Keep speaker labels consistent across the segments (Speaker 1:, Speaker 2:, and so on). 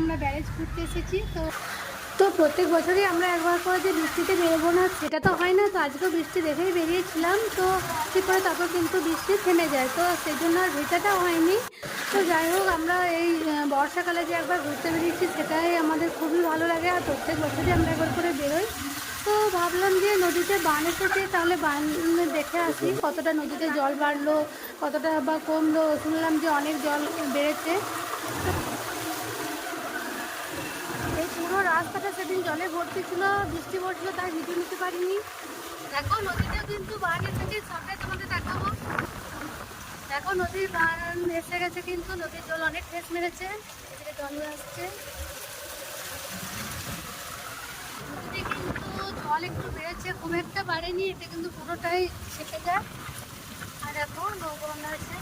Speaker 1: আমরা ব্যারেজ ঘুরতে এসেছি, তো তো প্রত্যেক বছরই আমরা একবার করে যে বৃষ্টিতে বেরোবো না, সেটা তো হয় না, তো আজকেও বৃষ্টি দেখেই বেরিয়েছিলাম, তো ঠিক করে তারপর কিন্তু বৃষ্টি থেমে যায়, তো সেই জন্য আর ভিটাটাও হয়নি। তো যাই হোক, আমরা এই বর্ষাকালে যে একবার ঘুরতে বেরিয়েছি, সেটাই আমাদের খুবই ভালো লাগে, আর প্রত্যেক বছরই আমরা একবার করে বেরোই। তো ভাবলাম যে নদীতে বান এসেছে, তাহলে বান দেখে আসি, কতটা নদীতে জল বাড়লো, কতটা বা কমলো, শুনলাম যে অনেক জল বেড়েছে। পুরো রাস্তাটা সেদিন জলে ভর্তি ছিল, বৃষ্টি পড়ছিল, তাই ভিডিও নিতে পারিনি। দেখো, নদীতেও কিন্তু বান এসেছে সামনে তোমাদের দেখাবো। দেখো, নদীর বান এসে গেছে কিন্তু, নদীর জল অনেক ফেস মেরেছে, এদিকে জল আসছে। নদীতে কিন্তু জল একটু বেড়েছে, খুব একটা বাড়েনি এটা কিন্তু পুরোটাই সেপে যায়। আর এখন নৌকোনা আছে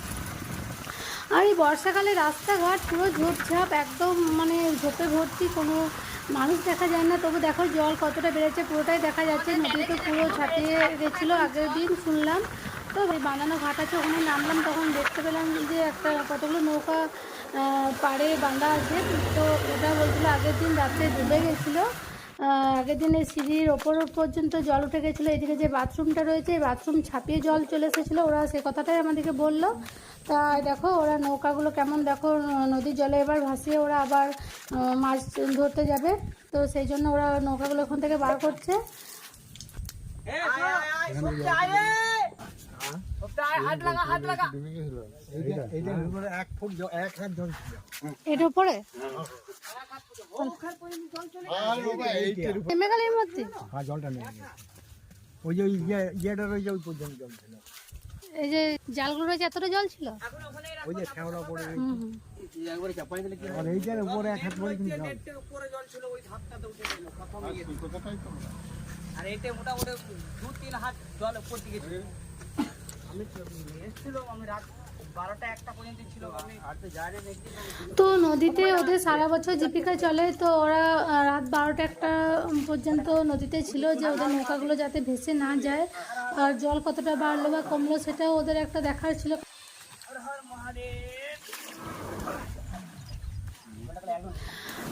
Speaker 1: আর এই বর্ষাকালে রাস্তাঘাট পুরো ঝোপঝাপ, একদম মানে ঝোপে ভর্তি, কোনো মানুষ দেখা যায় না, তবু দেখো জল কতটা বেড়েছে, পুরোটাই দেখা যাচ্ছে। নদীতে পুরো ছাপিয়ে গেছিল আগের দিন, শুনলাম। তো বাঁধানো ঘাট আছে, ওখানে নামলাম, তখন দেখতে পেলাম যে একটা কতগুলো নৌকা পাড়ে বাঁধা আছে। তো এটা বলছিলো আগের দিন রাত্রে ডুবে গেছিল। আগের দিনে সিঁড়ির ওপর পর্যন্ত জল উঠে গেছিল, এদিকে যে বাথরুমটা রয়েছে বাথরুম ছাপিয়ে জল চলে এসেছিল, ওরা সে কথাটাই আমাদেরকে বলল। তা দেখো, ওরা নৌকাগুলো কেমন দেখো নদীর জলে এবার ভাসিয়ে ওরা আবার মাছ ধরতে যাবে। তো সেই জন্য ওরা নৌকাগুলো এখন থেকে বার করছে। এই যে জালগুলো রয়েছে, এতটা জল ছিল?
Speaker 2: ওই যে পড়ে। আর উপরে এক হাত জল
Speaker 3: আর এটা মোটামুটি দু তিন হাত জল উপর দিকে তো
Speaker 1: নদীতে ওদের সারা বছর জীবিকা চলে, তো ওরা রাত বারোটা একটা পর্যন্ত নদীতে ছিল যে ওদের নৌকাগুলো যাতে ভেসে না যায়। আর জল কতটা বাড়লো বা কমলো সেটাও ওদের একটা দেখার ছিল।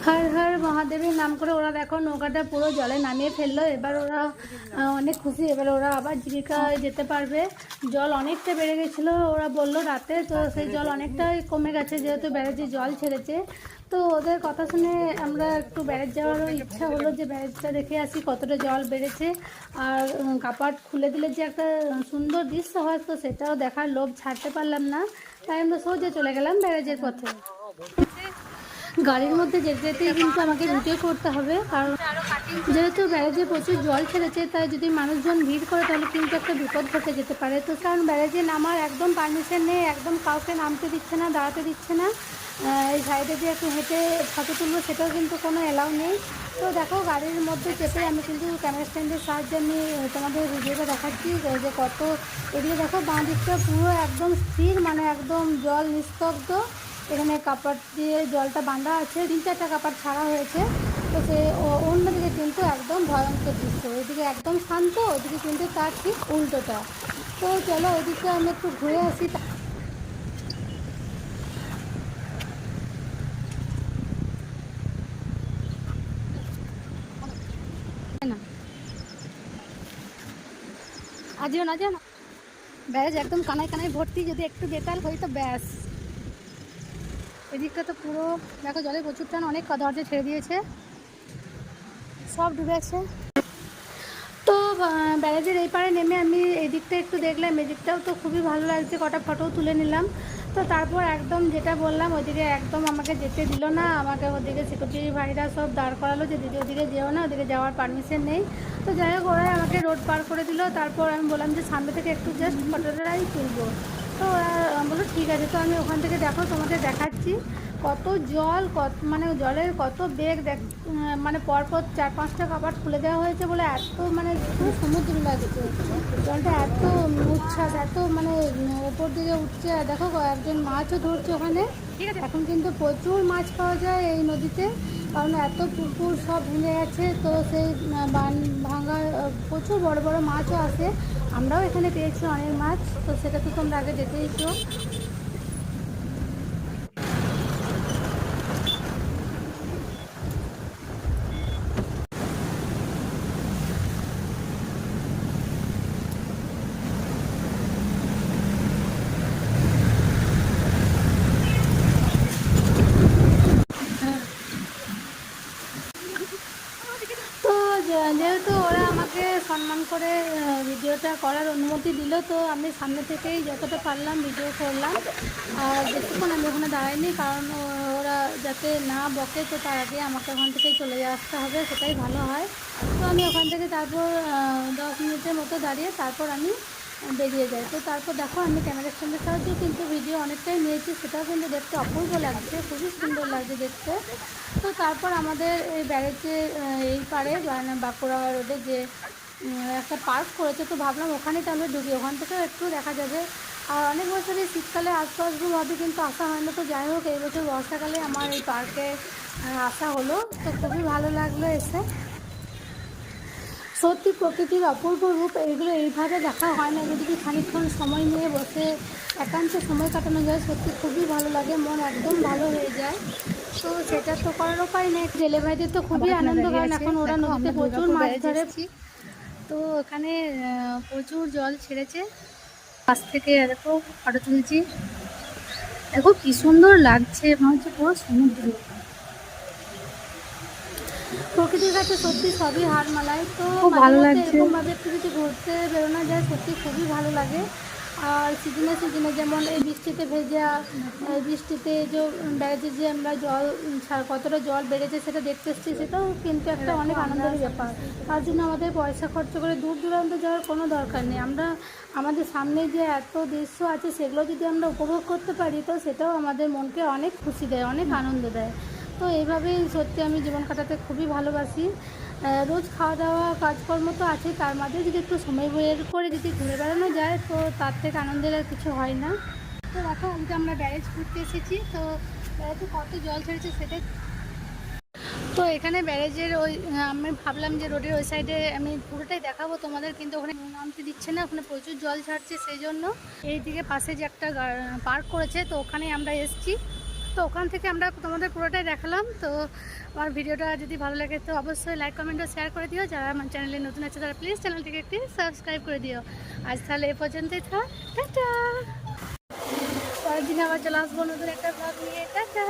Speaker 1: হর হর মহাদেবের নাম করে ওরা দেখো নৌকাটা পুরো জলে নামিয়ে ফেলল। এবার ওরা অনেক খুশি। এবার ওরা আবার জীবিকায় যেতে পারবে। জল অনেকটা বেড়ে গেছিল, ওরা বলল রাতে। তো সেই জল অনেকটাই কমে গেছে, যেহেতু ব্যারেজে জল ছেড়েছে। তো ওদের কথা শুনে আমরা একটু ব্যারেজ যাওয়ারও ইচ্ছা হলো যে ব্যারেজটা দেখে আসি, কতটা জল বেড়েছে। আর কাপাট খুলে দিলে যে একটা সুন্দর দৃশ্য হয়, তো সেটাও দেখার লোভ ছাড়তে পারলাম না। তাই আমরা সোজা চলে গেলাম ব্যারেজের পথে। গাড়ির মধ্যে যেতে যেতেই কিন্তু আমাকে ভিডিও করতে হবে, কারণ যেহেতু ব্যারেজে প্রচুর জল ছেড়েছে তাই যদি মানুষজন ভিড় করে তাহলে কিন্তু একটা বিপদ ঘটে যেতে পারে। তো কারণ ব্যারেজে নামার একদম পারমিশন নেই, একদম কাউকে নামতে দিচ্ছে না, দাঁড়াতে দিচ্ছে না। এই সাইডে যে একটু হেঁটে ফটো তুলবো সেটাও কিন্তু কোনো এলাউ নেই। তো দেখো, গাড়ির মধ্যে চেপে আমি কিন্তু ক্যামেরা স্ট্যান্ডের সাহায্যে আমি তোমাদের ভিডিওটা দেখাচ্ছি, যে কত এদিকে দেখো বাঁ দিকটা পুরো একদম স্থির মানে একদম জল নিস্তব্ধ। এখানে কাপড় দিয়ে জলটা বাঁধা আছে, তিন চারটা কাপড় ছাড়া হয়েছে। তো সে অন্যদিকে কিন্তু একদম ভয়ঙ্কর দৃশ্য। ওইদিকে একদম শান্ত ওইদিকে কিন্তু তার ঠিক উল্টোটা। তো চলো ওইদিকে আমি একটু ঘুরে আসি। আজিও না যেও না। ব্যাস, একদম কানায় কানায় ভর্তি, যদি একটু বেতাল হই তো ব্যাস। এদিকটা তো পুরো, দেখো জলে প্রচুর টান অনেক দরজা ছেড়ে দিয়েছে। সব ডুবে আছে তো ব্যারেজের এই পারে নেমে আমি এদিকটা একটু দেখলাম, এদিকটাও তো খুবই ভালো লাগছে, কটা ফটোও তুলে নিলাম। তো তারপর একদম যেটা বললাম, ওইদিকে একদম আমাকে যেতে দিল না, আমাকে ওদিকে সিকিউরিটি ভাইরা সব দাঁড় করালো যে, দিদি, ওদিকে যেও না, ওদিকে যাওয়ার পারমিশন নেই। তো যাই হোক, ওরাই আমাকে রোড পার করে দিল। তারপর আমি বললাম যে, সামনে থেকে একটু জাস্ট ফটোটাই তুলবো। তো বলল ঠিক আছে তো আমি ওখান থেকে দেখো তোমাদের দেখাচ্ছি। কত জল কত মানে জলের কত বেগ দেখ মানে পরপর চার পাঁচটা কাপড় খুলে দেওয়া হয়েছে বলে এত মানে পুরো সমুদ্র লাগছে। জলটা এত উচ্ছ্বাস এত মানে ওপর দিকে উঠছে। আর দেখো একজন মাছও ধরছে ওখানে। ঠিক আছে। এখন কিন্তু প্রচুর মাছ পাওয়া যায় এই নদীতে। কারণ এত পুকুর সব ভেঙে গেছে তো সেই ভাঙা প্রচুর বড় বড় মাছও আসে। আমরাও এখানে পেয়েছি অনেক মাছ তো সেটা তো তোমরা আগে দেখেইছো যেহেতু ওরা আমাকে সম্মান করে আহ, ভিডিওটা করার অনুমতি দিল তো আমি সামনে থেকেই যতটা পারলাম ভিডিও করলাম। আর বেশিক্ষণ আমি ওখানে দাঁড়াইনি কারণ ওরা যাতে না বকে তো তার আগে আমাকে ওখান থেকেই চলে আসতে হবে সেটাই ভালো হয়। তো আমি ওখান থেকে তারপর দশ মিনিটের মতো দাঁড়িয়ে তারপর আমি বেরিয়ে যাই। তো তারপর দেখো আমি ক্যামেরার সঙ্গে সাহায্যে কিন্তু ভিডিও অনেকটাই নিয়েছি সেটাও কিন্তু দেখতে অপূর্ব লাগছে খুবই সুন্দর লাগছে দেখতে। তো তারপর আমাদের এই ব্যারেজের আহ, এই পারে বাঁকুড়া রোডে যে একটা পার্ক করেছে তো ভাবলাম ওখানে তাহলে ঢুকি। ওখান থেকেও একটু দেখা যাবে। আর অনেক বছরই শীতকালে আসতে আসব ভাবি কিন্তু আসা হয় না। তো যাই হোক এই বছর বর্ষাকালে আমার এই পার্কে আসা হলো। তো খুবই ভালো লাগল এসে। সত্যি প্রকৃতির অপূর্ব রূপ এগুলো এইভাবে দেখা হয় না। যদি খানিকক্ষণ সময় নিয়ে বসে একান্তে সময় কাটানো যায়। সত্যি খুবই ভালো লাগে মন একদম ভালো হয়ে যায়। তো সেটা তো করার উপায় নেই। জেলে ভাইদের তো খুবই আনন্দ কারণ এখন ওরা নদীতে প্রচুর মাছ ধরে তো ওখানে প্রচুর জল ছেড়েছে। পাশ থেকে দেখো ফটো তুলছি। দেখো কি সুন্দর লাগছে মনে হচ্ছে পুরো সমুদ্র। প্রকৃতির কাছে সত্যি সবই হার মালায় তো
Speaker 4: ভালো লাগছে।
Speaker 1: এরকমভাবে যদি ঘুরতে বেরোনো যায় সত্যি খুবই ভালো লাগে। আর সিজনে সিজনে যেমন এই বৃষ্টিতে ভেজা, এই বৃষ্টিতে যে বেড়েছে যে আমরা জল কতটা জল বেড়েছে সেটা দেখতে এসেছি, সেটাও কিন্তু একটা অনেক আনন্দের ব্যাপার। তার জন্য আমাদের পয়সা খরচ করে দূর দূরান্ত যাওয়ার কোনো দরকার নেই। আমরা, আমাদের সামনে যে এত দৃশ্য আছে সেগুলো যদি আমরা উপভোগ করতে পারি, তো সেটাও আমাদের মনকে অনেক খুশি দেয়, অনেক আনন্দ দেয়। তো এইভাবেই সত্যি আমি জীবন কাটাতে খুবই ভালোবাসি। রোজ খাওয়া দাওয়া কাজকর্ম তো আছে তার মাঝে যদি একটু সময় বের করে যদি ঘুরে বেড়ানো যায়, তো তার থেকে আনন্দের আর কিছু হয় না। তো দেখো আজকে আমরা ব্যারেজ ঘুরতে এসেছি, তো ব্যারেজে কত জল ছেড়েছে সেটা তো এখানে ব্যারেজের ওই, আমি ভাবলাম যে রোডের ওই সাইডে আমি পুরোটাই দেখাবো তোমাদের, কিন্তু ওখানে নামতে দিচ্ছে না, ওখানে প্রচুর জল ছাড়ছে সেই জন্য এই দিকে পাশে যে একটা পার্ক করেছে, তো ওখানে আমরা এসেছি। তো ওখান থেকে আমরা তোমাদের পুরোটাই দেখালাম। তো আমার ভিডিওটা যদি ভালো লাগে তো অবশ্যই লাইক কমেন্ট ও শেয়ার করে দিও। যারা আমার চ্যানেলে নতুন আছে তারা প্লিজ চ্যানেলটিকে একটি সাবস্ক্রাইব করে দিও। আজ তাহলে এ পর্যন্তই থাক। টাটা! পরের দিন আবার চলে আসব নতুন একটা ব্লগ নিয়ে। টাটা!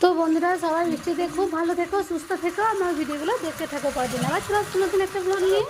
Speaker 1: তো বন্ধুরা সবাই বৃষ্টিতে খুব ভালো থেকো, সুস্থ থেকো। আমার ভিডিওগুলো দেখতে থাকো পরদিন আবার চলে আসব নতুন একটা ব্লগ নিয়ে।